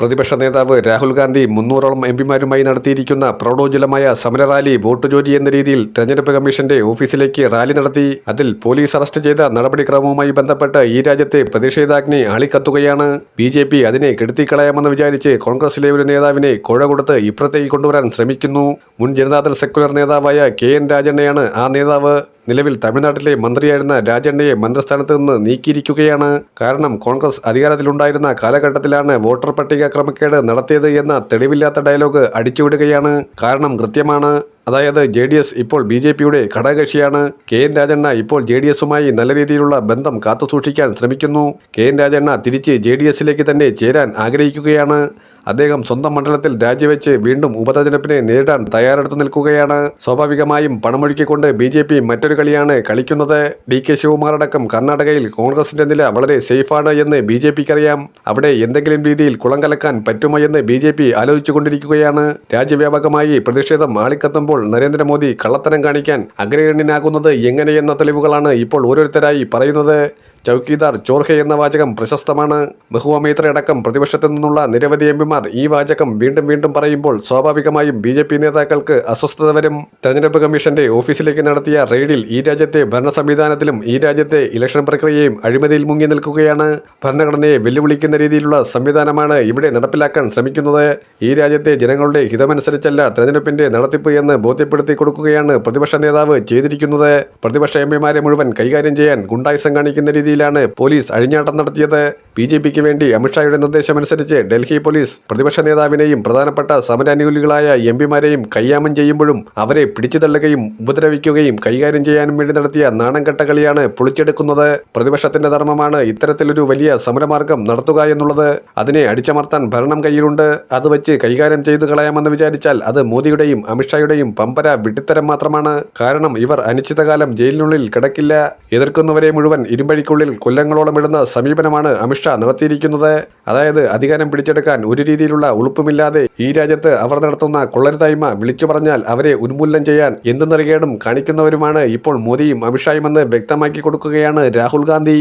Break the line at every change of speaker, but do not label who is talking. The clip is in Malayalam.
പ്രതിപക്ഷ നേതാവ് രാഹുൽ ഗാന്ധി മുന്നൂറോളം എം പിമാരുമായി നടത്തിയിരിക്കുന്ന പ്രൗഢോജ്വലമായ സമരറാലി വോട്ട് ജോലി എന്ന രീതിയിൽ തെരഞ്ഞെടുപ്പ് കമ്മീഷന്റെ ഓഫീസിലേക്ക് റാലി നടത്തി. അതിൽ പോലീസ് അറസ്റ്റ് ചെയ്ത നടപടിക്രമവുമായി ബന്ധപ്പെട്ട് ഈ രാജ്യത്തെ പ്രതിഷേധാഗ്നി ആളിക്കത്തുകയാണ്. ബി ജെ പി അതിനെ കെടുത്തിക്കളയാമെന്ന് വിചാരിച്ച് കോൺഗ്രസിലെ ഒരു നേതാവിനെ കുഴ കൊടുത്ത് ഇപ്പുറത്തേക്ക് കൊണ്ടുവരാൻ ശ്രമിക്കുന്നു. മുൻ ജനതാദൾ സെക്കുലർ നേതാവായ കെ എൻ രാജണ്ണയാണ് ആ നേതാവ്. നിലവിൽ തമിഴ്നാട്ടിലെ മന്ത്രിയായിരുന്ന രാജണ്ണയെ മന്ത്രിസ്ഥാനത്ത് നിന്ന് നീക്കിയിരിക്കുകയാണ്. കാരണം കോൺഗ്രസ് അധികാരത്തിലുണ്ടായിരുന്ന കാലഘട്ടത്തിലാണ് വോട്ടർ പട്ടിക ക്രമക്കേട് നടത്തിയത് എന്ന തെളിവില്ലാത്ത ഡയലോഗ് അടിച്ചുവിടുകയാണ്. കാരണം കൃത്യമാണ് അതായത് ജെ ഡി എസ് ഇപ്പോൾ ബി ജെ പിയുടെ ഘടകകക്ഷിയാണ്. കെ എൻ രാജണ്ണ ഇപ്പോൾ ജെ ഡി എസുമായി നല്ല രീതിയിലുള്ള ബന്ധം കാത്തുസൂക്ഷിക്കാൻ ശ്രമിക്കുന്നു. കെ എൻ രാജണ്ണ തിരിച്ച് ജെ ഡി എസിലേക്ക് തന്നെ ചേരാൻ ആഗ്രഹിക്കുകയാണ്. അദ്ദേഹം സ്വന്തം മണ്ഡലത്തിൽ രാജിവെച്ച് വീണ്ടും ഉപതെരഞ്ഞെടുപ്പിനെ നേരിടാൻ തയ്യാറെടുത്ത് നിൽക്കുകയാണ്. സ്വാഭാവികമായും പണമൊഴുക്കിക്കൊണ്ട് ബി ജെ പി മറ്റൊരു കളിയാണ് കളിക്കുന്നത്. ഡി കെ ശിവകുമാറടക്കം കർണാടകയിൽ കോൺഗ്രസിന്റെ നില വളരെ സേഫാണ് എന്ന് ബി ജെ പിക്ക് അറിയാം അവിടെ എന്തെങ്കിലും രീതിയിൽ കുളം കലക്കാൻ പറ്റുമോ എന്ന് ബി ജെ പി ആലോചിച്ചുകൊണ്ടിരിക്കുകയാണ്. രാജ്യവ്യാപകമായി പ്രതിഷേധം ആളിക്കത്തുമ്പോൾ നരേന്ദ്രമോദി കള്ളത്തരം കാണിക്കാൻ അഗ്രഗണ്യനാകുന്നത് എങ്ങനെയെന്ന തെളിവുകളാണ് ഇപ്പോൾ ഓരോരുത്തരായി പറയുന്നത്. ചൌക്കീദാർ ചോർഹെ എന്ന വാചകം പ്രശസ്തമാണ്. ബഹുവമേത്രയടക്കം പ്രതിപക്ഷത്തു നിന്നുള്ള നിരവധി എംപിമാർ ഈ വാചകം വീണ്ടും വീണ്ടും പറയുമ്പോൾ സ്വാഭാവികമായും ബി ജെ പി നേതാക്കൾക്ക് അസ്വസ്ഥത വരും. തെരഞ്ഞെടുപ്പ് കമ്മീഷന്റെ ഓഫീസിലേക്ക് നടത്തിയ റെയ്ഡിൽ ഈ രാജ്യത്തെ ഭരണ സംവിധാനത്തിലും ഈ രാജ്യത്തെ ഇലക്ഷൻ പ്രക്രിയയും അഴിമതിയിൽ മുങ്ങി നിൽക്കുകയാണ്. ഭരണഘടനയെ വെല്ലുവിളിക്കുന്ന രീതിയിലുള്ള സംവിധാനമാണ് ഇവിടെ നടപ്പിലാക്കാൻ ശ്രമിക്കുന്നത്. ഈ രാജ്യത്തെ ജനങ്ങളുടെ ഹിതമനുസരിച്ചല്ല തെരഞ്ഞെടുപ്പിന്റെ നടത്തിപ്പ് എന്ന് ബോധ്യപ്പെടുത്തി കൊടുക്കുകയാണ് പ്രതിപക്ഷ നേതാവ് ചെയ്തിരിക്കുന്നത്. പ്രതിപക്ഷ എം പിമാരെ മുഴുവൻ കൈകാര്യം ചെയ്യാൻ ഗുണ്ടായുസം കാണിക്കുന്ന രീതിയിലാണ് പോലീസ് അഴിഞ്ഞാട്ടം നടത്തിയത്. ബി ജെ പിക്ക് വേണ്ടി അമിത്ഷായുടെ നിർദ്ദേശമനുസരിച്ച് ഡൽഹി പോലീസ് പ്രതിപക്ഷ നേതാവിനെയും പ്രധാനപ്പെട്ട സമരാനുകൂലികളായ എം പിമാരെയും കയ്യാമം ചെയ്യുമ്പോഴും അവരെ പിടിച്ചു തള്ളുകയും ഉപദ്രവിക്കുകയും കൈകാര്യം ചെയ്യാനും വേണ്ടി നടത്തിയ നാണം കെട്ട കളിയാണ് പൊളിച്ചെടുക്കുന്നത്. പ്രതിപക്ഷത്തിന്റെ ധർമ്മമാണ് ഇത്തരത്തിലൊരു വലിയ സമരമാർഗം നടത്തുക എന്നുള്ളത്. അതിനെ അടിച്ചമർത്താൻ ഭരണം കയ്യിലുണ്ട്. അത് വെച്ച് കൈകാര്യം ചെയ്തു കളയാമെന്ന് വിചാരിച്ചാൽ അത് മോദിയുടെയും അമിത്ഷായുടെയും പമ്പര വിട്ടിത്തരം മാത്രമാണ്. കാരണം ഇവർ അനിശ്ചിതകാലം ജയിലിനുള്ളിൽ കിടക്കില്ല. എതിർക്കുന്നവരെ മുഴുവൻ ഇരുമ്പഴിക്കുള്ളിൽ കൊല്ലങ്ങളോളം ഇടുന്ന സമീപനമാണ് അമിത്ഷാ നടത്തിയിരിക്കുന്നത് അതായത് അധികാരം പിടിച്ചെടുക്കാൻ ഒരു രീതിയിലുള്ള ഉളുപ്പുമില്ലാതെ ഈ രാജ്യത്ത് അവർ നടത്തുന്ന കൊള്ളരുതായ്മ വിളിച്ചു പറഞ്ഞാൽ അവരെ ഉന്മൂലനം ചെയ്യാൻ എന്ത് നിറകേടും കാണിക്കുന്നവരുമാണ് ഇപ്പോൾ മോദിയും അമിത്ഷായുമെന്ന് വ്യക്തമാക്കി കൊടുക്കുകയാണ് രാഹുൽ ഗാന്ധി.